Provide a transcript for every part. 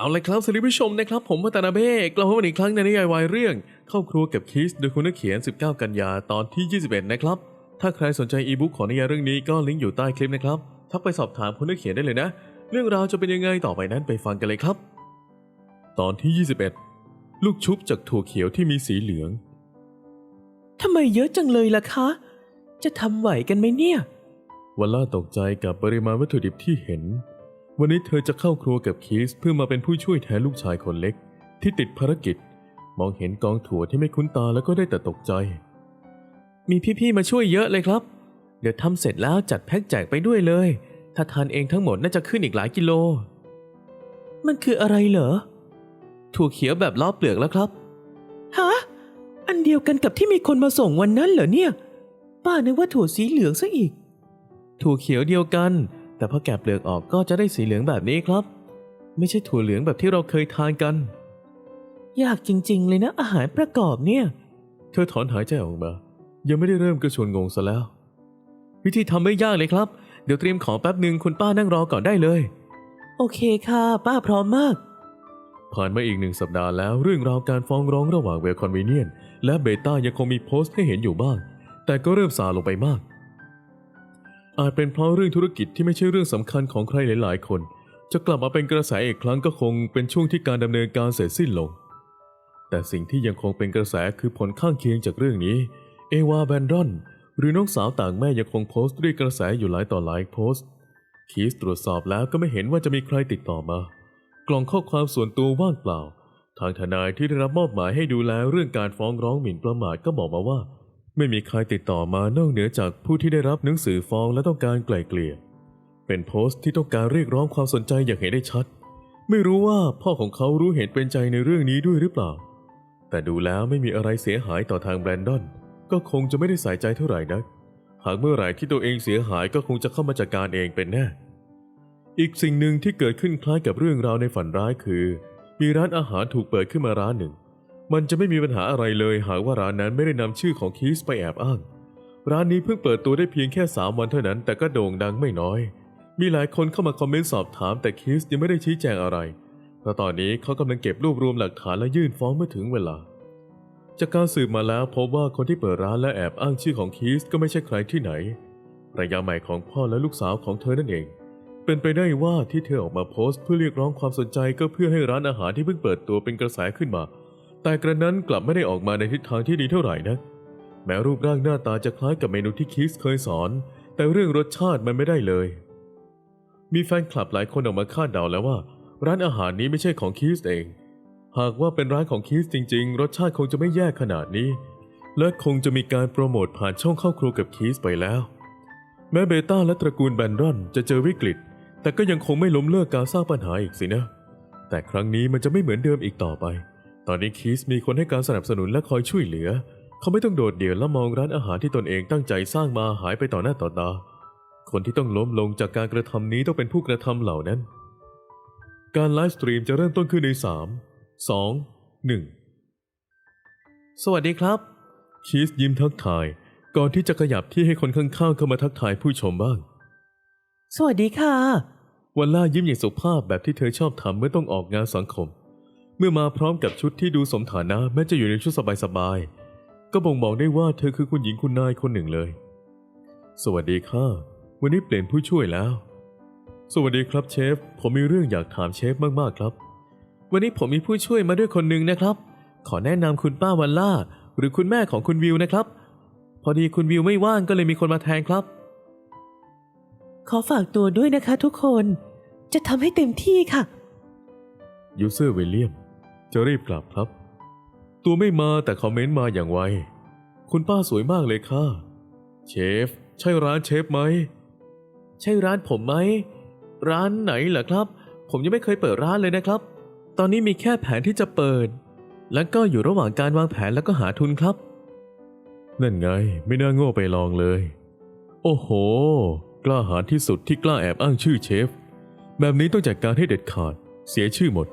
เอาเลยครับสวัสดีผู้ชมนะครับ ผมวัตนาเบ้กลับมาอีกครั้งในนิยายวายเรื่องเข้าครัวกับคิสโดยคุณนักเขียน 19 กันยาตอนที่ 21 นะครับ ถ้าใครสนใจอีบุ๊กของนิยายเรื่องนี้ก็ลิงก์อยู่ใต้คลิปนะครับทักไปสอบถามคุณนักเขียนได้เลยนะ เรื่องราวจะเป็นยังไงต่อไปนั้นไปฟังกันเลยครับ ตอนที่ 21 ลูกชุบจากถั่วเขียวที่มีสีเหลืองทำไมเยอะจังเลยล่ะคะ จะทำไหวกันไหมเนี่ยวันล่าตกใจกับปริมาณวัตถุดิบที่เห็น วันนี้เธอจะเข้าครัวกับคีสเพื่อมาเป็นผู้ช่วยแทนลูกชายคนเล็ก ที่ติดภารกิจ มองเห็นกองถั่วที่ไม่คุ้นตาแล้วก็ได้แต่ตกใจ มีพี่ๆมาช่วยเยอะเลยครับ เดี๋ยวทำเสร็จแล้วจัดแพ็คแจกไปด้วยเลย ถ้าทานเองทั้งหมดน่าจะขึ้นอีกหลายกิโล มันคืออะไรเหรอถั่วเขียวแบบล้อเปลือกแล้วครับฮะอันเดียวกันกับที่มีคนมาส่งวันนั้นเหรอเนี่ย ป้านึกว่าถั่วสีเหลืองซะอีก ถั่วเขียวเดียวกัน แต่พอแกะเปลือกออกก็จะได้สีเหลืองแบบนี้ครับ ไม่ใช่ถั่วเหลืองแบบที่เราเคยทานกัน ยากจริง ๆ เลยนะอาหารประกอบเนี่ย เธอถอนหายใจออกมา ยังไม่ได้เริ่มกระชวนงงซะแล้ว วิธีทำไม่ยากเลยครับ เดี๋ยวเตรียมของแป๊บหนึ่งคุณป้านั่งรอก่อนได้เลย โอเคค่ะ ป้าพร้อมมาก ผ่านมาอีกหนึ่งสัปดาห์แล้วเรื่องราวการฟ้องร้องระหว่างเวลคอนเวเนียนและเบต้ายังคงมีโพสต์ให้เห็นอยู่บ้าง แต่ก็เริ่มซาลงไปมาก อาจเป็นเพราะเรื่องธุรกิจที่ไม่ใช่เรื่องสำคัญของใครหลาย ๆ คน จะกลับมาเป็นกระแสอีกครั้งก็คงเป็นช่วงที่การดำเนินการเสร็จสิ้นลง แต่สิ่งที่ยังคงเป็นกระแสคือผลข้างเคียงจากเรื่องนี้ เอวาแบนดอนหรือน้องสาวต่างแม่ยังคงโพสต์ด้วยกระแสอยู่หลายต่อหลายโพสต์ คีสตรวจสอบแล้วก็ไม่เห็นว่าจะมีใครติดต่อมา กล่องข้อความส่วนตัวว่างเปล่า ทางทนายที่ได้รับมอบหมายให้ดูแลเรื่องการฟ้องร้องหมิ่นประมาทก็บอกมาว่า ไม่มีใครติดต่อมานอกเหนือจากผู้ที่ได้รับหนังสือฟ้องและต้องการไกล่เกลี่ย เป็นโพสต์ที่ต้องการเรียกร้องความสนใจอย่างเห็นได้ชัด ไม่รู้ว่าพ่อของเขารู้เห็นเป็นใจในเรื่องนี้ด้วยหรือเปล่า แต่ดูแล้วไม่มีอะไรเสียหายต่อทางแบรนดอน ก็คงจะไม่ได้ใส่ใจเท่าไหร่นัก หากเมื่อไหร่ที่ตัวเองเสียหายก็คงจะเข้ามาจัดการเองเป็นแน่ อีกสิ่งหนึ่งที่เกิดขึ้นคล้ายกับเรื่องราวในฝันร้ายคือ มีร้านอาหารถูกเปิดขึ้นมาร้านหนึ่ง มันจะไม่มีปัญหาอะไรเลยหากว่าร้านนั้นไม่ได้นำชื่อของคีสไปแอบอ้าง ร้านนี้เพิ่งเปิดตัวได้เพียงแค่ 3 วันเท่านั้น แต่ก็โด่งดังไม่น้อย มีหลายคนเข้ามาคอมเมนต์สอบถามแต่คีสยังไม่ได้ชี้แจงอะไร เพราะตอนนี้เขากำลังเก็บรวบรวมหลักฐานและยื่นฟ้องเมื่อถึงเวลา จากการสืบมาแล้วพบว่าคนที่เปิดร้านและแอบอ้างชื่อของคีสก็ไม่ใช่ใครที่ไหนภรรยาใหม่ของพ่อและลูกสาวของเธอนั่นเอง เป็นไปได้ว่าที่เธอออกมาโพสต์เพื่อเรียกร้องความสนใจก็เพื่อให้ร้านอาหารที่เพิ่งเปิดตัวเป็นกระแสขึ้นมา แต่กระนั้นกลับไม่ได้ออกมาในทิศทางที่ดีเท่าไหร่นะ แม้รูปร่างหน้าตาจะคล้ายกับเมนูที่คิสเคยสอน แต่เรื่องรสชาติมันไม่ได้เลย มีแฟนคลับหลายคนออกมาคาดเดาแล้วว่า ร้านอาหารนี้ไม่ใช่ของคิสเอง หากว่าเป็นร้านของคิสจริง ๆ รสชาติคงจะไม่แย่ขนาดนี้ และคงจะมีการโปรโมทผ่านช่องเข้าครัวกับคิสไปแล้ว แม้เบต้าและตระกูลแบนดอนจะเจอวิกฤต แต่ก็ยังคงไม่ล้มเลิกการสร้างปัญหาอีกสินะ แต่ครั้งนี้มันจะไม่เหมือนเดิมอีกต่อไป ตอนนี้คิสมีคนให้การสนับสนุนและคอยช่วยเหลือ เขาไม่ต้องโดดเดี่ยวและมองร้านอาหารที่ตนเองตั้งใจสร้างมาหายไปต่อหน้าต่อตา คนที่ต้องล้มลงจากการกระทำนี้ต้องเป็นผู้กระทำเหล่านั้น การไลฟ์สตรีมจะเริ่มต้นขึ้นใน 3 2 1 สวัสดีครับ คีสยิ้มทักทายก่อนที่จะขยับที่ให้คนข้างๆเข้ามาทักทายผู้ชมบ้าง สวัสดีค่ะ วันล่ายิ้มอย่างสุภาพแบบที่เธอชอบทำเมื่อต้องออกงานสังคม เมื่อมาพร้อมกับชุดที่ดูสมฐานะแม้จะอยู่ในชุดสบายๆก็บ่งบอกได้ว่าเธอคือคุณหญิงคุณนายคนหนึ่งเลย สวัสดีค่ะ วันนี้เปลี่ยนผู้ช่วยแล้ว สวัสดีครับเชฟ ผมมีเรื่องอยากถามเชฟมากๆครับ วันนี้ผมมีผู้ช่วยมาด้วยคนหนึ่งนะครับ ขอแนะนำคุณป้าวันล่า หรือคุณแม่ของคุณวิวนะครับ พอดีคุณวิวไม่ว่างก็เลยมีคนมาแทนครับ ขอฝากตัวด้วยนะคะทุกคน จะทำให้เต็มที่ค่ะยูเซอร์วิลเลียม จะรีบกลับครับ ตัวไม่มาแต่คอมเมนต์มาอย่างไว คุณป้าสวยมากเลยค่ะ เชฟ ใช่ร้านเชฟไหม ใช่ร้านผมไหม ร้านไหนเหรอครับ ผมยังไม่เคยเปิดร้านเลยนะครับ ตอนนี้มีแค่แผนที่จะเปิด แล้วก็อยู่ระหว่างการวางแผนแล้วก็หาทุนครับ นั่นไง ไม่น่าโง่ไปลองเลย โอ้โห กล้าหาญที่สุดที่กล้าแอบอ้างชื่อเชฟ แบบนี้ต้องจัดการให้เด็ดขาด เสียชื่อหมด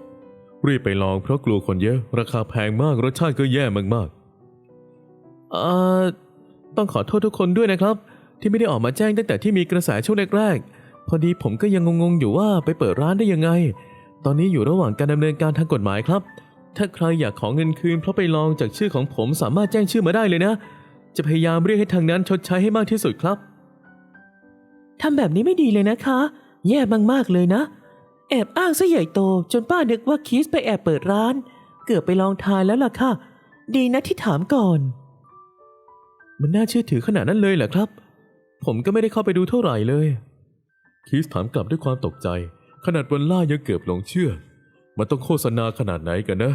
รีบไปลองเพราะกลัวคนเยอะ ราคาแพงมากรสชาติก็แย่มากเอ่อต้องขอโทษทุกคนด้วยนะครับ ที่ไม่ได้ออกมาแจ้งตั้งแต่ที่มีกระแสช่วงแรกๆพอดีผมก็ยังงงๆอยู่ว่าไปเปิดร้านได้ยังไง ตอนนี้อยู่ระหว่างการดำเนินการทางกฎหมายครับ ถ้าใครอยากขอเงินคืนเพราะไปลองจากชื่อของผมสามารถแจ้งชื่อมาได้เลยนะ จะพยายามเรียกให้ทางนั้นชดใช้ให้มากที่สุดครับทำแบบนี้ไม่ดีเลยนะคะ แย่มากๆเลยนะ แอบอ้างซะใหญ่โต จนป้านึกว่าคิสไปแอบเปิดร้าน เกือบไปลองทานแล้วล่ะค่ะ ดีนะที่ถามก่อน มันน่าเชื่อถือขนาดนั้นเลยเหรอครับ ผมก็ไม่ได้เข้าไปดูเท่าไหร่เลย คิสถามกลับด้วยความตกใจ ขนาดวันล่ายังเกือบหลงเชื่อ มันต้องโฆษณาขนาดไหนกันนะ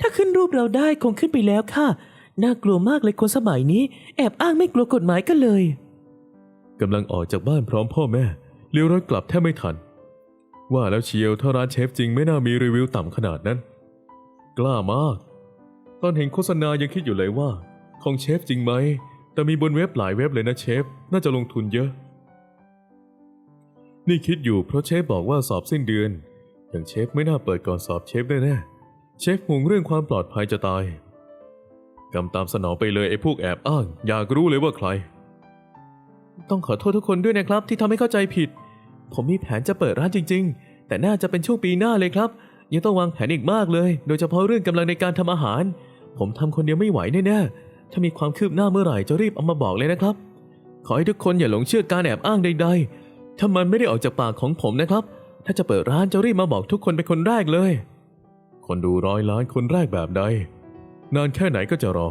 ถ้าขึ้นรูปเราได้คงขึ้นไปแล้วค่ะ น่ากลัวมากเลยคนสมัยนี้ แอบอ้างไม่กลัวกฎหมายกันเลยกำลังออกจากบ้านพร้อมพ่อแม่เลี้ยวรถกลับแทบไม่ทัน ว่าแล้วเชียวถ้าร้านเชฟจริงไม่น่ามีรีวิวต่ำขนาดนั้น กล้ามาก ตอนเห็นโฆษณายังคิดอยู่เลยว่า ของเชฟจริงไหม แต่มีบนเว็บหลายเว็บเลยนะเชฟ น่าจะลงทุนเยอะ นี่คิดอยู่เพราะเชฟบอกว่าสอบสิ้นเดือน อย่างเชฟไม่น่าเปิดก่อนสอบเชฟแน่ๆเชฟห่วงเรื่องความปลอดภัยจะตายกำตามสนองไปเลยไอ้พวกแอบอ้าง อยากรู้เลยว่าใคร ต้องขอโทษทุกคนด้วยนะครับที่ทำให้เข้าใจผิด ผมมีแผนจะเปิดร้านจริง ๆ แต่น่าจะเป็นช่วงปีหน้าเลยครับ ยังต้องวางแผนอีกมากเลย โดยเฉพาะเรื่องกำลังในการทำอาหาร ผมทำคนเดียวไม่ไหวแน่ๆถ้ามีความคืบหน้าเมื่อไหร่จะรีบเอามาบอกเลยนะครับ ขอให้ทุกคนอย่าหลงเชื่อการแอบอ้างใด ๆ ถ้ามันไม่ได้ออกจากปากของผมนะครับ ถ้าจะเปิดร้านจะรีบมาบอกทุกคนเป็นคนแรกเลย คนดูร้อยล้านคนแรกแบบใด นานแค่ไหนก็จะรอ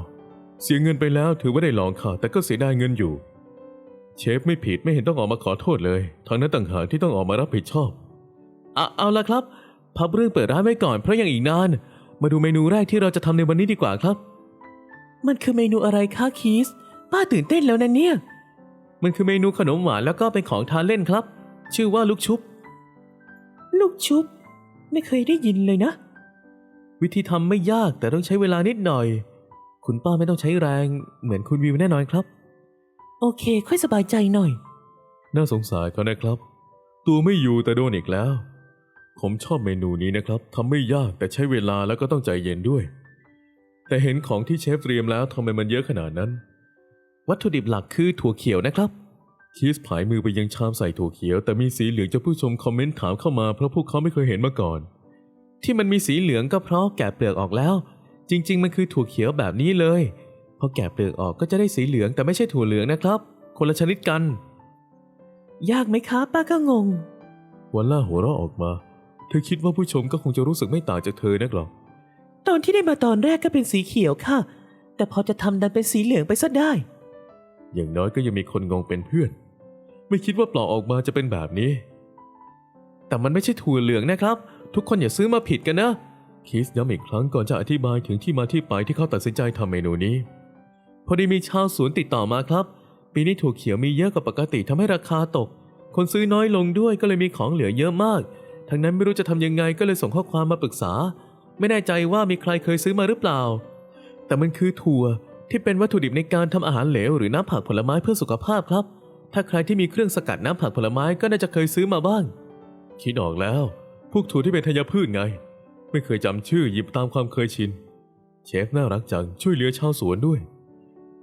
เสียเงินไปแล้วถือว่าได้ลองค่ะ แต่ก็เสียดายเงินอยู่ เชฟไม่ผิดไม่เห็นต้องออกมาขอโทษเลยทางนั้นต่างหากที่ต้องออกมารับผิดชอบเอาเอาละครับ พับเรื่องเปิดร้านไว้ก่อนเพราะยังอีกนาน มาดูเมนูแรกที่เราจะทำในวันนี้ดีกว่าครับ มันคือเมนูอะไรคะคีสป้าตื่นเต้นแล้วนะเนี่ย มันคือเมนูขนมหวานแล้วก็เป็นของทานเล่นครับ ชื่อว่าลูกชุบ ลูกชุบ ไม่เคยได้ยินเลยนะ วิธีทำไม่ยากแต่ต้องใช้เวลานิดหน่อย คุณป้าไม่ต้องใช้แรง เหมือนคุณวิวแน่นอนครับ โอเค ค่อยสบายใจหน่อย น่าสงสารเขานะครับ ตัวไม่อยู่แต่โดนอีกแล้ว ผมชอบเมนูนี้นะครับทำไม่ยากแต่ใช้เวลาแล้วก็ต้องใจเย็นด้วย แต่เห็นของที่เชฟเตรียมแล้วทำไมมันเยอะขนาดนั้น วัตถุดิบหลักคือถั่วเขียวนะครับคีสผายมือไปยังชามใส่ถั่วเขียว แต่มีสีเหลืองจากผู้ชมคอมเมนต์ถามเข้ามาเพราะพวกเขาไม่เคยเห็นมาก่อน ที่มันมีสีเหลืองก็เพราะแกะเปลือกออกแล้ว จริง ๆ มันคือถั่วเขียวแบบนี้เลย พอแกะเปลือกออกก็จะได้สีเหลืองแต่ไม่ใช่ถั่วเหลืองนะครับ คนละชนิดกัน ยากไหมคะป้าก็งง วันล่าหัวเราะออกมา เธอคิดว่าผู้ชมก็คงจะรู้สึกไม่ต่างจากเธอนักหรอก ตอนที่ได้มาตอนแรกก็เป็นสีเขียวค่ะ แต่พอจะทำดันเป็นสีเหลืองไปซะได้ อย่างน้อยก็ยังมีคนงงเป็นเพื่อน ไม่คิดว่าปลอกออกมาจะเป็นแบบนี้ แต่มันไม่ใช่ถั่วเหลืองนะครับ ทุกคนอย่าซื้อมาผิดกันนะคิสย้ำอีกครั้งก่อนจะอธิบายถึงที่มาที่ไปที่เขาตัดสินใจทำเมนูนี้ พอดีมีชาวสวนติดต่อมาครับ ปีนี้ถั่วเขียวมีเยอะกว่าปกติทำให้ราคาตก คนซื้อน้อยลงด้วยก็เลยมีของเหลือเยอะมาก ทั้งนั้นไม่รู้จะทำยังไงก็เลยส่งข้อความมาปรึกษา ไม่แน่ใจว่ามีใครเคยซื้อมาหรือเปล่า แต่มันคือถั่วที่เป็นวัตถุดิบในการทำอาหารเหลวหรือน้ำผักผลไม้เพื่อสุขภาพครับ ถ้าใครที่มีเครื่องสกัดน้ำผักผลไม้ก็น่าจะเคยซื้อมาบ้าง คิดออกแล้ว พวกถั่วที่เป็นธัญพืชไง ไม่เคยจำชื่อหยิบตามความเคยชิน เชฟน่ารักจังช่วยเหลือชาวสวนด้วย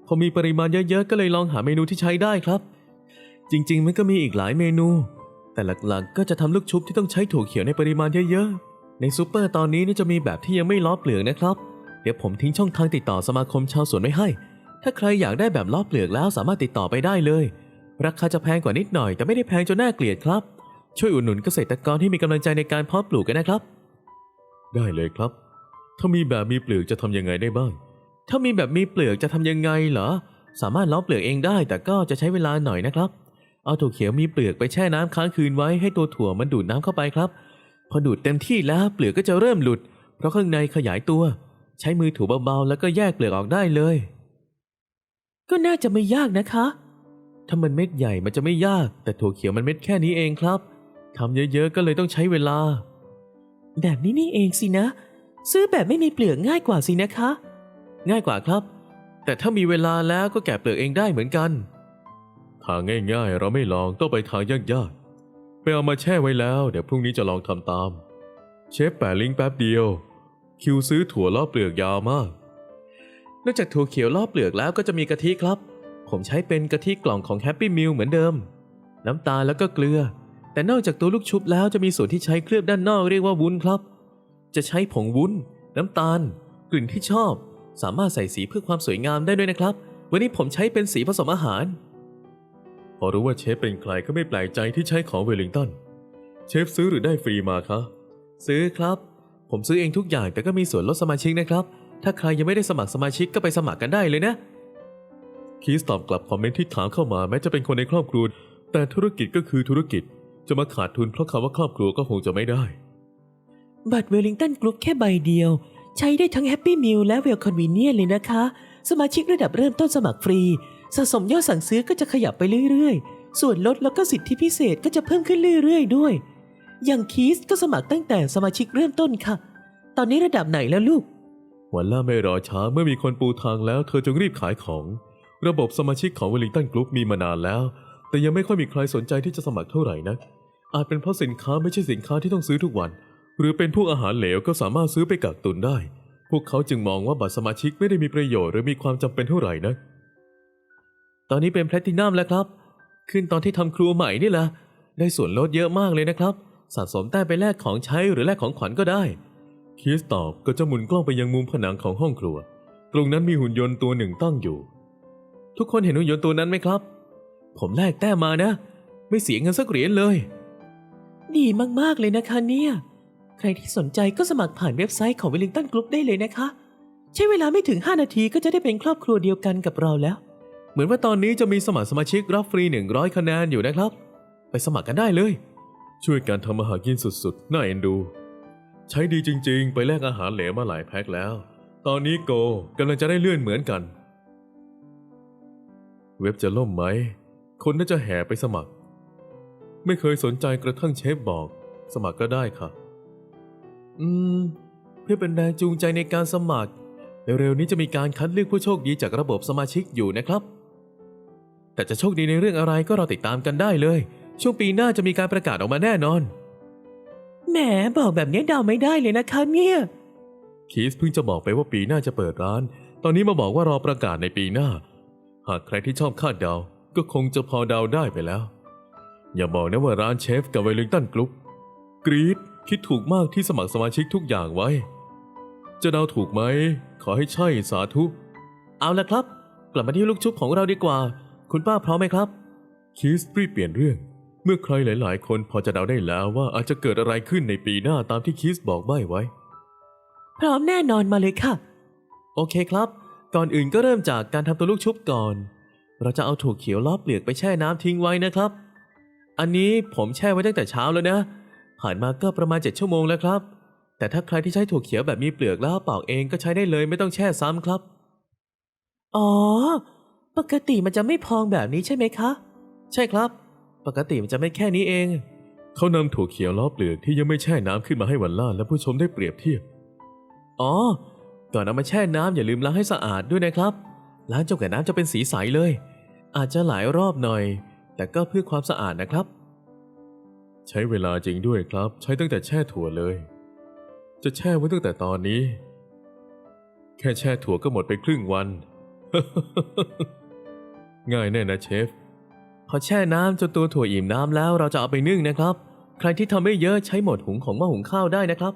พอมีปริมาณเยอะๆ ก็เลยลองหาเมนูที่ใช้ได้ครับ จริงๆ มันก็มีอีกหลายเมนู แต่หลักๆ ก็จะทำลูกชุบที่ต้องใช้ถั่วเขียวในปริมาณเยอะๆ ในซูเปอร์ตอนนี้นี่จะมีแบบที่ยังไม่ล้อเปลือกนะครับ เดี๋ยวผมทิ้งช่องทางติดต่อสมาคมชาวสวนไว้ให้ ถ้าใครอยากได้แบบล้อเปลือกแล้วสามารถติดต่อไปได้เลย ราคาจะแพงกว่านิดหน่อย แต่ไม่ได้แพงจนน่าเกลียดครับ ช่วยอุดหนุนเกษตรกรที่มีกำลังใจในการเพาะปลูกกันนะครับ ได้เลยครับ ถ้ามีแบบมีเปลือกจะทำยังไงได้บ้าง ถ้ามีแบบมีเปลือกจะทำยังไงเหรอ สามารถล้อเปลือกเองได้ แต่ก็จะใช้เวลาหน่อยนะครับ เอาถั่วเขียวมีเปลือกไปแช่น้ำค้างคืนไว้ให้ตัวถั่วมันดูดน้ำเข้าไปครับ พอดูดเต็มที่แล้วเปลือกก็จะเริ่มหลุด เพราะข้างในขยายตัว ใช้มือถูเบาๆแล้วก็แยกเปลือกออกได้เลย ก็น่าจะไม่ยากนะคะ ถ้ามันเม็ดใหญ่มันจะไม่ยาก แต่ถั่วเขียวมันเม็ดแค่นี้เองครับทำเยอะๆก็เลยต้องใช้เวลา แบบนี้นี่เองสินะ ซื้อแบบไม่มีเปลือกง่ายกว่าสินะคะ ง่ายกว่าครับ แต่ถ้ามีเวลาแล้วก็แกะเปลือกเองได้เหมือนกัน ทางง่าย ๆ เราไม่ลองต้องไปทางยากๆไปเอามาแช่ไว้แล้ว เดี๋ยวพรุ่งนี้จะลองทำตาม เชฟแปะลิงก์แป๊บเดียว คิวซื้อถั่วล่อเปลือกยาวมากนอกจากถั่วเขียวลอบเปลือกแล้วก็จะมีกะทิครับ ผมใช้เป็นกะทิกล่องของแฮปปี้มิลเหมือนเดิม น้ำตาลแล้วก็เกลือ แต่นอกจากตัวลูกชุบแล้วจะมีส่วนที่ใช้เคลือบด้านนอกเรียกว่าวุ้นครับ จะใช้ผงวุ้น น้ำตาล กลิ่นที่ชอบ สามารถใส่สีเพื่อความสวยงามได้ด้วยนะครับ วันนี้ผมใช้เป็นสีผสมอาหาร พอรู้ว่าเชฟเป็นใครก็ไม่แปลกใจที่ใช้ของเวลลิงตัน เชฟซื้อหรือได้ฟรีมาคะซื้อครับ ผมซื้อเองทุกอย่างแต่ก็มีส่วนลดสมาชิกนะครับ ถ้าใครยังไม่ได้สมัครสมาชิกก็ไปสมัครกันได้เลยนะคีสตอบกลับคอมเมนต์ที่ถามเข้ามาแม้จะเป็นคนในครอบครัวแต่ธุรกิจก็คือธุรกิจจะมาขาดทุนเพราะคำว่าครอบครัวก็คงจะไม่ได้ บัตรเวลลิงตันกรุ๊ปแค่ใบเดียว ใช้ได้ทั้งแฮปปี้มิลและเวลคอนวีเนียนเลยนะคะ สมาชิกระดับเริ่มต้นสมัครฟรี สะสมยอดสั่งซื้อก็จะขยับไปเรื่อยๆ ส่วนลดแล้วก็สิทธิพิเศษก็จะเพิ่มขึ้นเรื่อยๆ ด้วย อย่างคีสก็สมัครตั้งแต่สมาชิกเริ่มต้นค่ะ ตอนนี้ระดับไหนแล้วลูกวันล่าไม่รอช้าเมื่อมีคนปูทางแล้ว เธอจึงรีบขายของ ระบบสมาชิกของวลลิงตันกรุ๊ปมีมานานแล้ว แต่ยังไม่ค่อยมีใครสนใจที่จะสมัครเท่าไหร่นักอาจเป็นเพราะสินค้าไม่ใช่สินค้าที่ต้องซื้อทุกวัน หรือเป็นพวกอาหารเหลวก็สามารถซื้อไปกักตุนได้ พวกเขาจึงมองว่าบัตรสมาชิกไม่ได้มีประโยชน์หรือมีความจำเป็นเท่าไหร่นักตอนนี้เป็นแพลตินัมแล้วครับ ขึ้นตอนที่ทำครัวใหม่นี่แหละได้ส่วนลดเยอะมากเลยนะครับ สะสมแต้มไปแลกของใช้หรือแลกของขวัญก็ได้คีสตอบก็จะหมุนกล้องไปยังมุมผนังของห้องครัว ตรงนั้นมีหุ่นยนต์ตัวหนึ่งตั้งอยู่ ทุกคนเห็นหุ่นยนต์ตัวนั้นไหมครับ ผมแลกแต้มมานะ ไม่เสียเงินสักเหรียญเลย ดีมากๆเลยนะคะเนี่ย ใครที่สนใจก็สมัครผ่านเว็บไซต์ของเวลลิงตันกรุ๊ปได้เลยนะคะ ใช้เวลาไม่ถึง 5 นาทีก็จะได้เป็นครอบครัวเดียวกันกับเราแล้ว เหมือนว่าตอนนี้จะมีสมัครสมาชิกรับฟรี 100 คะแนนอยู่นะครับ ไปสมัครกันได้เลย ช่วยการทำอาหารกินสุดๆ น่าเอ็นดู ใช้ดีจริง ๆ ไปแลกอาหารเหลวมาหลายแพ็คแล้ว ตอนนี้โกกำลังจะได้เลื่อนเหมือนกัน เว็บจะล่มไหม คนน่าจะแห่ไปสมัคร ไม่เคยสนใจกระทั่งเชฟบอก สมัครก็ได้ค่ะ อืม เพื่อเป็นแรงจูงใจในการสมัคร เร็วๆนี้จะมีการคัดเลือกผู้โชคดีจากระบบสมาชิกอยู่นะครับ แต่จะโชคดีในเรื่องอะไรก็รอติดตามกันได้เลย ช่วงปีหน้าจะมีการประกาศออกมาแน่นอน แหมบอกแบบนี้เดาไม่ได้เลยนะคะเนี่ยคีสเพิ่งจะบอกไปว่าปีหน้าจะเปิดร้าน ตอนนี้มาบอกว่ารอประกาศในปีหน้า หากใครที่ชอบคาดเดา ก็คงจะพอเดาได้ไปแล้ว อย่าบอกนะว่าร้านเชฟกับเวลลิงตันกรุ๊ปกรีด คิดถูกมากที่สมัครสมาชิกทุกอย่างไว้ จะเดาถูกไหม ขอให้ใช่สาธุ เอาละครับ กลับมาที่ลูกชุบของเราดีกว่า คุณป้าพร้อมไหมครับคีสรีบเปลี่ยนเรื่อง เมื่อใครหลายๆ คนพอจะเดาได้แล้วว่าอาจจะเกิดอะไรขึ้นในปีหน้าตามที่คีสบอกใบ้ไว้ พร้อมแน่นอนมาเลยค่ะ โอเคครับ ก่อนอื่นก็เริ่มจากการทำตัวลูกชุบก่อน เราจะเอาถั่วเขียวล้อเปลือกไปแช่น้ำทิ้งไว้นะครับ อันนี้ผมแช่ไว้ตั้งแต่เช้าแล้วนะ ผ่านมาก็ประมาณ 7 ชั่วโมงแล้วครับ แต่ถ้าใครที่ใช้ถั่วเขียวแบบมีเปลือกแล้วเปล่าเองก็ใช้ได้เลยไม่ต้องแช่ซ้ำครับ อ๋อ ปกติมันจะไม่พองแบบนี้ใช่ไหมคะ ใช่ครับ ปกติมันจะไม่แค่นี้เอง เขานำถั่วเขียวล้อเปลือกที่ยังไม่แช่น้ำขึ้นมาให้วันล่าและผู้ชมได้เปรียบเทียบ อ๋อ ก่อนเอามาแช่น้ำอย่าลืมล้างให้สะอาดด้วยนะครับ ล้างจนกว่าน้ำจะเป็นสีใสเลย อาจจะหลายรอบหน่อย แต่ก็เพื่อความสะอาดนะครับ ใช้เวลาจริงด้วยครับ ใช้ตั้งแต่แช่ถั่วเลย จะแช่ไว้ตั้งแต่ตอนนี้ แค่แช่ถั่วก็หมดไปครึ่งวัน ง่ายแน่นะเชฟ พอแช่น้ำจนตัวถั่วอิ่มน้ำแล้วเราจะเอาไปนึ่งนะครับ ใครที่ทำไม่เยอะใช้หมดหุงของหม้อหุงข้าวได้นะครับ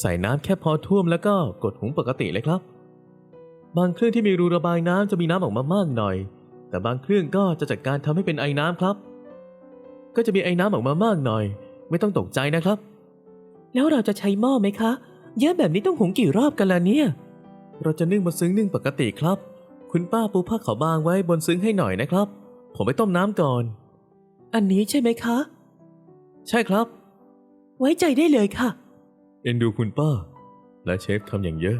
ใส่น้ำแค่พอท่วมแล้วก็กดหุงปกติเลยครับ บางเครื่องที่มีรูระบายน้ำจะมีน้ำออกมามากหน่อย แต่บางเครื่องก็จะจัดการทำให้เป็นไอ้น้ำครับ ก็จะมีไอ้น้ำออกมามากหน่อย ไม่ต้องตกใจนะครับ แล้วเราจะใช้หม้อไหมคะเยอะแบบนี้ต้องหุงกี่รอบกันล่ะเนี่ย เราจะนึ่งบนซึ้งนึ่งปกติครับ คุณป้าปูผ้าขาวบางไว้บนซึ้งให้หน่อยนะครับ ผมไปต้มน้ำก่อน อันนี้ใช่ไหมคะ ใช่ครับ ไว้ใจได้เลยค่ะ เอ็นดูคุณป้า และเชฟทำอย่างเยอะ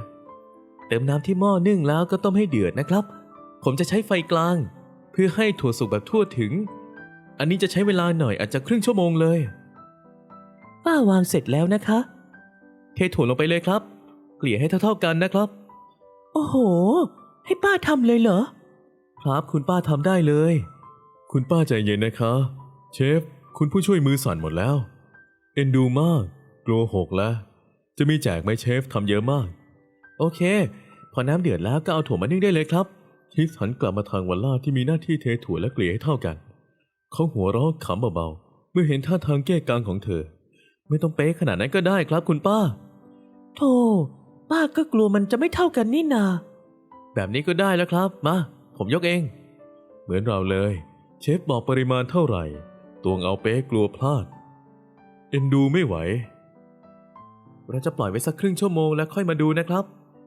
เติมน้ำที่หม้อนึ่งแล้วก็ต้มให้เดือดนะครับ ผมจะใช้ไฟกลาง เพื่อให้ถั่วสุกแบบทั่วถึง อันนี้จะใช้เวลาหน่อยอาจจะครึ่งชั่วโมงเลย ป้าวางเสร็จแล้วนะคะ เทถั่วลงไปเลยครับ เกลี่ยให้เท่าๆกันนะครับ โอ้โห ให้ป้าทำเลยเหรอ ครับคุณป้าทำได้เลย คุณป้าใจเย็นนะคะ เชฟ คุณผู้ช่วยมือสั่นหมดแล้ว เอ็นดูมาก กลัวหกแล้ว จะมีแจกไหมเชฟทำเยอะมาก โอเค พอน้ำเดือดแล้วก็เอาถั่วมานึ่งได้เลยครับคิสหันกลับมาทางวันล่าที่มีหน้าที่เทถั่วและเกลี่ยให้เท่ากัน เขาหัวเราะขำเบาเมื่อเห็นท่าทางแก้กางของเธอ ไม่ต้องเป๊ะขนาดนั้นก็ได้ครับคุณป้าโธ่ป้าก็กลัวมันจะไม่เท่ากันนี่นา แบบนี้ก็ได้แล้วครับ มา ผมยกเอง เหมือนเราเลย เชฟบอกปริมาณเท่าไหร่ ตวงเอาเป๊ะกลัวพลาด เอ็นดูไม่ไหว เราจะปล่อยไว้สักครึ่งชั่วโมงแล้วค่อยมาดูนะครับ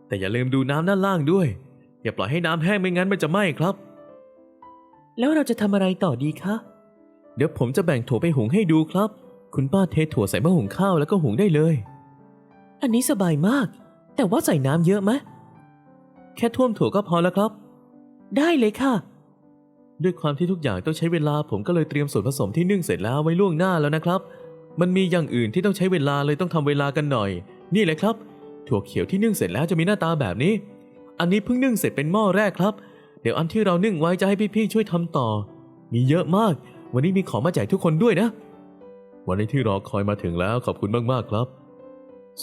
แต่อย่าลืมดูน้ำด้านล่างด้วย อย่าปล่อยให้น้ำแห้งไม่งั้นมันจะไหม้ครับ แล้วเราจะทำอะไรต่อดีคะ เดี๋ยวผมจะแบ่งถั่วไปหุงให้ดูครับ คุณป้าเทถั่วใส่หม้อหุงข้าวแล้วก็หุงได้เลย อันนี้สบายมาก แต่ว่าใส่น้ำเยอะไหมแค่ท่วมถั่วก็พอแล้วครับ ได้เลยค่ะ ด้วยความที่ทุกอย่างต้องใช้เวลา ผมก็เลยเตรียมส่วนผสมที่นึ่งเสร็จแล้วไว้ล่วงหน้าแล้วนะครับ มันมีอย่างอื่นที่ต้องใช้เวลาเลยต้องทำเวลากันหน่อย นี่เลยครับ ถั่วเขียวที่นึ่งเสร็จแล้วจะมีหน้าตาแบบนี้ อันนี้เพิ่งนึ่งเสร็จเป็นหม้อแรกครับ เดี๋ยวอันที่เรานึ่งไว้จะให้พี่ๆช่วยทำต่อ มีเยอะมาก วันนี้มีของมาแจกทุกคนด้วยนะ วันนี้ที่รอคอยมาถึงแล้วขอบคุณมากๆครับ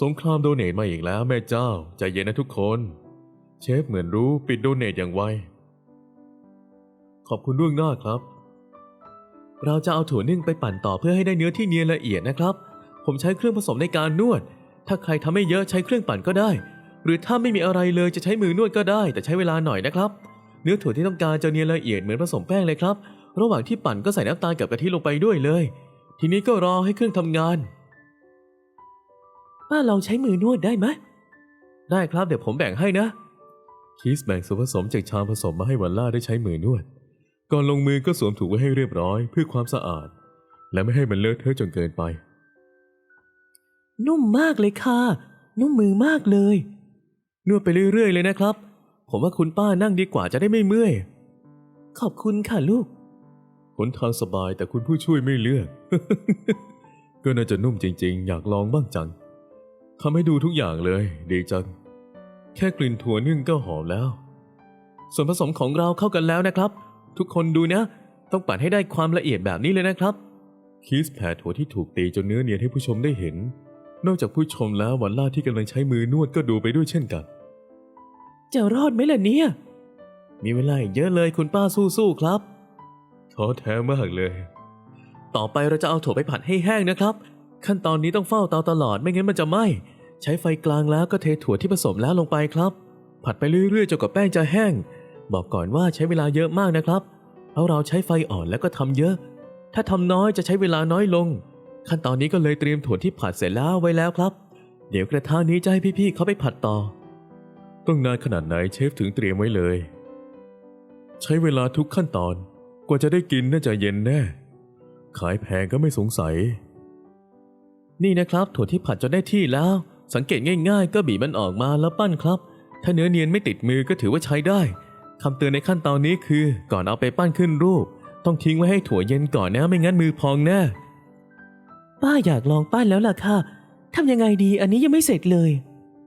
สงครามโดเนทมาอีกแล้วแม่เจ้าใจเย็นนะทุกคน เชฟเหมือนรู้ปิดโดเนทอย่างไว ขอบคุณล่วงหน้าครับ เราจะเอาถั่วนึ่งไปปั่นต่อเพื่อให้ได้เนื้อที่เนียนละเอียดนะครับ ผมใช้เครื่องผสมในการนวด ถ้าใครทำไม่เยอะใช้เครื่องปั่นก็ได้ หรือถ้าไม่มีอะไรเลยจะใช้มือนวดก็ได้ แต่ใช้เวลาหน่อยนะครับ เนื้อถั่วที่ต้องการจะเนียนละเอียดเหมือนผสมแป้งเลยครับ ระหว่างที่ปั่นก็ใส่น้ำตาลกับกะทิลงไปด้วยเลย ทีนี้ก็รอให้เครื่องทำงาน ป้าลองใช้มือนวดได้ไหมได้ครับเดี๋ยวผมแบ่งให้นะคีสแบ่งส่วนผสมจากชามผสมมาให้วันล่าได้ใช้มือนวด ก่อนลงมือก็สวมถุงไว้ให้เรียบร้อยเพื่อความสะอาด และไม่ให้มันเลอะเทอะจนเกินไป นุ่มมากเลยค่ะ นุ่มมือมากเลย นวดไปเรื่อยๆเลยนะครับ ผมว่าคุณป้านั่งดีกว่าจะได้ไม่เมื่อย ขอบคุณค่ะลูกห นทางสบายแต่คุณผู้ช่วยไม่เลือก ก็น่าจะนุ่มจริง ๆ อยากลองบ้างจังทำให้ดูทุกอย่างเลย ดีจัง แค่กลิ่นถั่วนึ่งก็หอมแล้ว ส่วนผสมของเราเข้ากันแล้วนะครับ ทุกคนดูนะ ต้องปั่นให้ได้ความละเอียดแบบนี้เลยนะครับ คีสแผ่ถั่วที่ถูกตีจนเนื้อเนียนให้ผู้ชมได้เห็น นอกจากผู้ชมแล้ววันล่าที่กำลังใช้มือนวดก็ดูไปด้วยเช่นกัน จะรอดไหมล่ะเนี่ย มีเวลาอีกเยอะเลยคุณป้าสู้ๆครับ ท้อแท้มากเลย ต่อไปเราจะเอาถั่วไปผัดให้แห้งนะครับ ขั้นตอนนี้ต้องเฝ้าเตาตลอดไม่งั้นมันจะไหม้ใช้ไฟกลางแล้วก็เทถั่วที่ผสมแล้วลงไปครับ ผัดไปเรื่อยๆจนกว่าแป้งจะแห้ง บอกก่อนว่าใช้เวลาเยอะมากนะครับ เพราะเราใช้ไฟอ่อนแล้วก็ทำเยอะ ถ้าทำน้อยจะใช้เวลาน้อยลง ขั้นตอนนี้ก็เลยเตรียมถั่วที่ผัดเสร็จแล้วไว้แล้วครับ เดี๋ยวกระทะนี้จะให้พี่ๆเขาไปผัดต่อ ต้องนานขนาดไหนเชฟถึงเตรียมไว้เลย ใช้เวลาทุกขั้นตอน ว่าจะได้กินน่าจะเย็นแน่ ขายแพงก็ไม่สงสัย นี่นะครับ ถั่วที่ผัดจนได้ที่แล้ว สังเกตง่าย ๆ ก็บีบมันออกมาแล้วปั้นครับ ถ้าเนื้อเนียนไม่ติดมือก็ถือว่าใช้ได้คำเตือนในขั้นตอนนี้คือ ก่อนเอาไปปั้นขึ้นรูป ต้องทิ้งไว้ให้ถั่วเย็นก่อนนะไม่งั้นมือพองแน่ป้าอยากลองปั้นแล้วล่ะค่ะทำยังไงดีอันนี้ยังไม่เสร็จเลย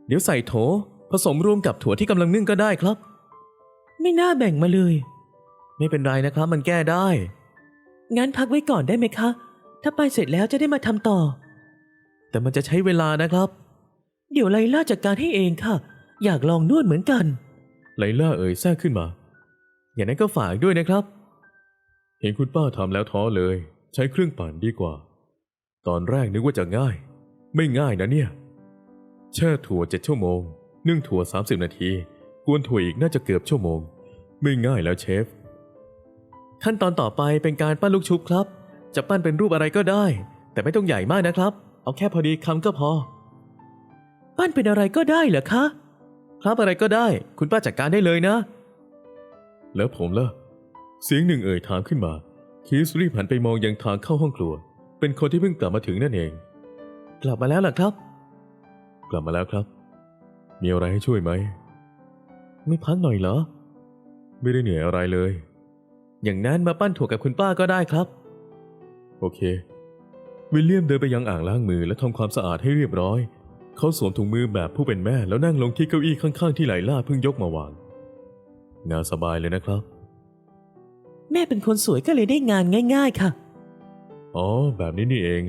เดี๋ยวใส่โถ ผสมรวมกับถั่วที่กำลังนึ่งก็ได้ครับ ไม่น่าแบ่งมาเลย ไม่เป็นไรนะครับมันแก้ได้ งั้นพักไว้ก่อนได้ไหมคะ ถ้าปั้นเสร็จแล้วจะได้มาทำต่อ แต่มันจะใช้เวลานะครับ เดี๋ยวไลล่าจัดการให้เองค่ะ อยากลองนวดเหมือนกัน ไลล่าเอ่ยแทรกขึ้นมา อย่างนั้นก็ฝากด้วยนะครับ เห็นคุณป้าทำแล้วท้อเลย ใช้เครื่องปั่นดีกว่า ตอนแรกนึกว่าจะง่าย ไม่ง่ายนะเนี่ย แช่ถั่วเจ็ดชั่วโมงนึ่งถั่ว 30 นาที กวนถั่วอีกน่าจะเกือบชั่วโมง ไม่ง่ายแล้วเชฟ ขั้นตอนต่อไปเป็นการปั้นลูกชุบครับ จะปั้นเป็นรูปอะไรก็ได้ แต่ไม่ต้องใหญ่มากนะครับ เอาแค่พอดีคำก็พอ ปั้นเป็นอะไรก็ได้เหรอคะ ครับอะไรก็ได้ คุณป้าจัดการได้เลยนะ แล้วผมล่ะ เสียงหนึ่งเอ่ยถามขึ้นมาคิสรีบหันไปมองยังทางเข้าห้องครัว เป็นคนที่เพิ่งกลับมาถึงนั่นเอง กลับมาแล้วล่ะครับ กลับมาแล้วครับ มีอะไรให้ช่วยไหม ไม่พักหน่อยเหรอ ไม่ได้เหนื่อยอะไรเลย อย่างนั้นมาปั้นถั่วกับคุณป้าก็ได้ครับ โอเค วิลเลียมเดินไปยังอ่างล้างมือและทำความสะอาดให้เรียบร้อย เขาสวมถุงมือแบบผู้เป็นแม่แล้วนั่งลงที่เก้าอี้ข้างๆที่ไหลล่าเพิ่งยกมาวาง งานสบายเลยนะครับ แม่เป็นคนสวยก็เลยได้งานง่าย ๆ ค่ะ อ๋อ แบบนี้นี่เอง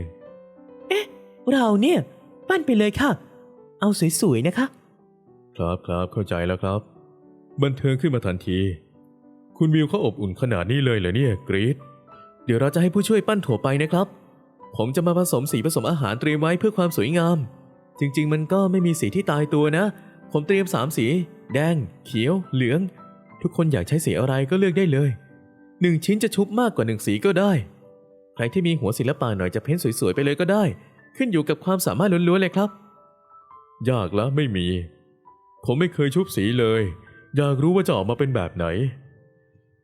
เราเนี่ย ปั้นไปเลยค่ะ เอาสวยๆนะคะ ครับครับเข้าใจแล้วครับ บันเทิงขึ้นมาทันที คุณวิวเขาอบอุ่นขนาดนี้เลยเหรอเนี่ยกรีดเดี๋ยวเราจะให้ผู้ช่วยปั้นถั่วไปนะครับ ผมจะมาผสมสีผสมอาหารเตรียมไว้เพื่อความสวยงาม จริง ๆ มันก็ไม่มีสีที่ตายตัวนะ ผมเตรียมสามสี แดง เขียว เหลือง ทุกคนอยากใช้สีอะไรก็เลือกได้เลยหนึ่งชิ้นจะชุบมากกว่าหนึ่งสีก็ได้ ใครที่มีหัวศิลปะหน่อยจะเพ้นสวยๆไปเลยก็ได้ ขึ้นอยู่กับความสามารถล้วนๆเลยครับ ยากละไม่มี ผมไม่เคยชุบสีเลย อยากรู้ว่าจะออกมาเป็นแบบไหน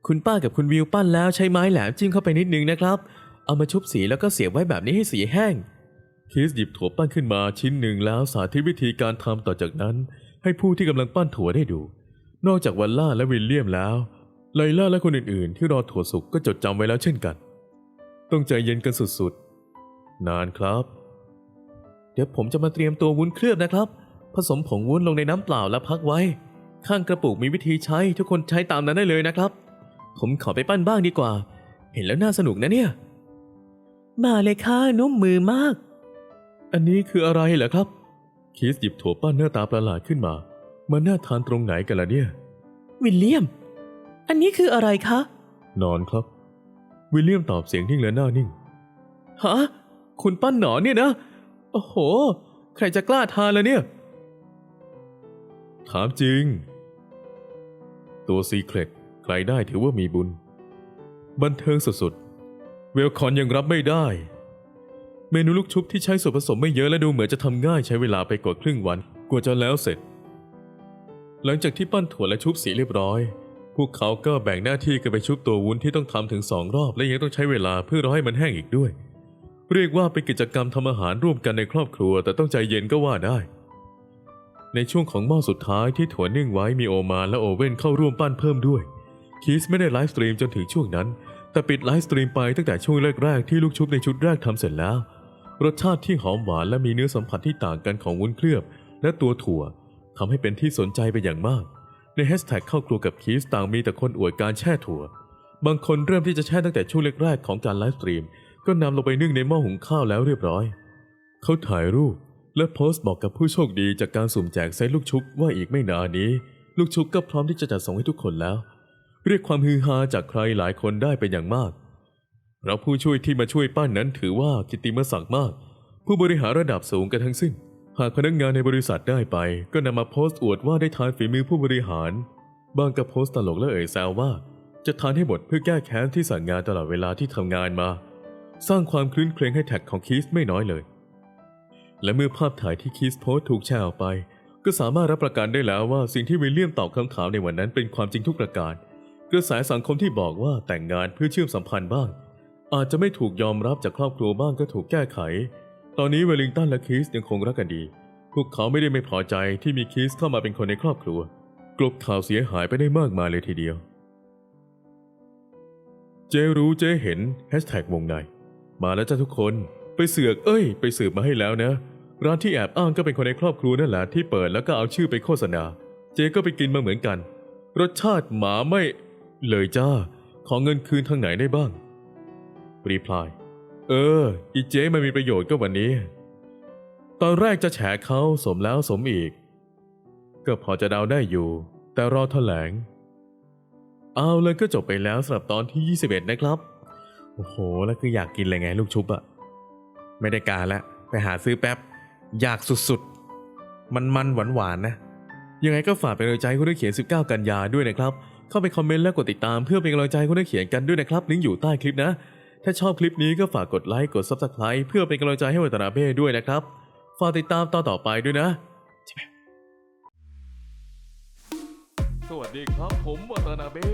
คุณป้ากับคุณวิวปั้นแล้วใช้ไม้แหลมจิ้มเข้าไปนิดนึงนะครับ เอามาชุบสีแล้วก็เสียบไว้แบบนี้ให้สีแห้ง คิสหยิบถั่วปั้นขึ้นมาชิ้นหนึ่งแล้วสาธิตวิธีการทำต่อจากนั้น ให้ผู้ที่กำลังปั้นถั่วได้ดู นอกจากวันล่าและวิลเลียมแล้วไลล่าและคนอื่นๆ ที่รอถั่วสุกก็จดจำไว้แล้วเช่นกัน ต้องใจเย็นกันสุดๆ นานครับ เดี๋ยวผมจะมาเตรียมตัววุ้นเคลือบนะครับ ผสมผงวุ้นลงในน้ำเปล่าแล้วพักไว้ ข้างกระปุกมีวิธีใช้ทุกคนใช้ตามนั้นได้เลยนะครับ ผมขอไปปั้นบ้างดีกว่า เห็นแล้วน่าสนุกนะเนี่ย มาเลยค่ะนุ่มมือมาก อันนี้คืออะไรเหรอครับ คิสหยิบถั่วปั้นหน้าตาประหลาดขึ้นมา มันน่าทานตรงไหนกันล่ะเนี่ย วิลเลียม อันนี้คืออะไรคะ นอนครับ วิลเลียมตอบเสียงนิ่งและหน้านิ่ง ฮะ คุณปั้นหนอนเนี่ยนะ โอ้โห ใครจะกล้าทานล่ะเนี่ย ถามจริง ตัวซีเครต ใครได้ถือว่ามีบุญ บันเทิงสุดๆ เวลคอนยังรับไม่ได้ เมนูลูกชุบที่ใช้ส่วนผสมไม่เยอะและดูเหมือนจะทำง่ายใช้เวลาไปกว่าครึ่งวันกว่าจะแล้วเสร็จ หลังจากที่ปั้นถั่วและชุบสีเรียบร้อย พวกเขาก็แบ่งหน้าที่กันไปชุบตัววุ้นที่ต้องทำถึงสองรอบ และยังต้องใช้เวลาเพื่อรอให้มันแห้งอีกด้วย เรียกว่าเป็นกิจกรรมทำอาหารร่วมกันในครอบครัว แต่ต้องใจเย็นก็ว่าได้ในช่วงของหม้อสุดท้ายที่ถั่วนึ่งไว้มีโอมาและโอเว่นเข้าร่วมปั้นเพิ่มด้วย คีสไม่ได้ไลฟ์สตรีมจนถึงช่วงนั้น แต่ปิดไลฟ์สตรีมไปตั้งแต่ช่วงแรกๆที่ลูกชุบในชุดแรกทำเสร็จแล้ว รสชาติที่หอมหวานและมีเนื้อสัมผัสที่ต่างกันของวุ้นเคลือบ และตัวถั่วทำให้เป็นที่สนใจไปอย่างมาก ในแฮชแท็กเข้าครัวกับคีสต่างมีแต่คนอวดการแช่ถั่ว บางคนเริ่มที่จะแช่ตั้งแต่ช่วงแรกๆของการไลฟ์สตรีม ก็นำลงไปนึ่งในหม้อหุงข้าวแล้วเรียบร้อย เขาถ่ายรูปและโพสต์บอกกับผู้โชคดีจากการสุ่มแจกไซส์ลูกชุบว่าอีกไม่นานนี้ ลูกชุบก็พร้อมที่จะจัดส่งให้ทุกคนแล้ว เรียกความฮือฮาจากใครหลายคนได้เป็นอย่างมากเพราะผู้ช่วยที่มาช่วยปั้นนั้นถือว่ากิตติมศักดิ์มาก ผู้บริหารระดับสูงกันทั้งสิ้น หากพนักงานในบริษัทได้ไป ก็นำมาโพสต์อวดว่าได้ทานฝีมือผู้บริหาร บางก็โพสต์ตลกและเอ่ยแซวว่า จะทานให้หมดเพื่อแก้แค้นที่สั่งงานตลอดเวลาที่ทำงานมา สร้างความคลื้นเครงให้แท็กของคีสไม่น้อยเลย และเมื่อภาพถ่ายที่คีสโพสต์ถูกแชร์ออกไป ก็สามารถรับประกันได้แล้วว่าสิ่งที่วิลเลียมตอบคำถามในวันนั้นเป็นความจริงทุกประการ กระแสสังคมที่บอกว่าแต่งงานเพื่อเชื่อมสัมพันธ์บ้าง อาจจะไม่ถูกยอมรับจากครอบครัวบ้างก็ถูกแก้ไข ตอนนี้เวลิงตันและคีสยังคงรักกันดี พวกเขาไม่ได้ไม่พอใจที่มีคีสเข้ามาเป็นคนในครอบครัว กลบข่าวเสียหายไปได้มากมายเลยทีเดียว เจรู้เจเห็นแฮชแท็กวงในมาแล้วจ้าทุกคนไปเสือกเอ้ย ไปสืบมาให้แล้วนะร้านที่แอบอ้างก็เป็นคนในครอบครัวนั่นแหละที่เปิดแล้วก็เอาชื่อไปโฆษณา เจก็ไปกินมาเหมือนกัน รสชาติหมาไม่ เลยจ้า ขอเงินคืนทางไหนได้บ้างรีพลายเออ อีเจมันมีประโยชน์ก็วันนี้ ตอนแรกจะแฉเขาสมแล้วสมอีก ก็พอจะเดาได้อยู่ แต่รอแถลง เอาเลยก็จบไปแล้วสำหรับตอนที่ 21 นะครับ โอ้โห แล้วคืออยากกินอะไรไงลูกชุบอะไม่ได้การล้วไปหาซื้อแป๊บ อยากสุดๆ มันมันหวานหวานๆนะ ยังไงก็ฝากเป็นกำลังใจให้คุณนักเขียน 19 กันยาด้วยนะครับ เข้าไปคอมเมนต์และกดติดตามเพื่อเป็นกำลังใจคนที่เขียนกันด้วยนะครับลิงก์อยู่ใต้คลิปนะ ถ้าชอบคลิปนี้ก็ฝากกดไลค์กด Subscribe เพื่อเป็นกำลังใจให้วัตนาเบ้ด้วยนะครับฝากติดตามตอนต่อไปด้วยนะ สวัสดีครับผมวัตนาเบ้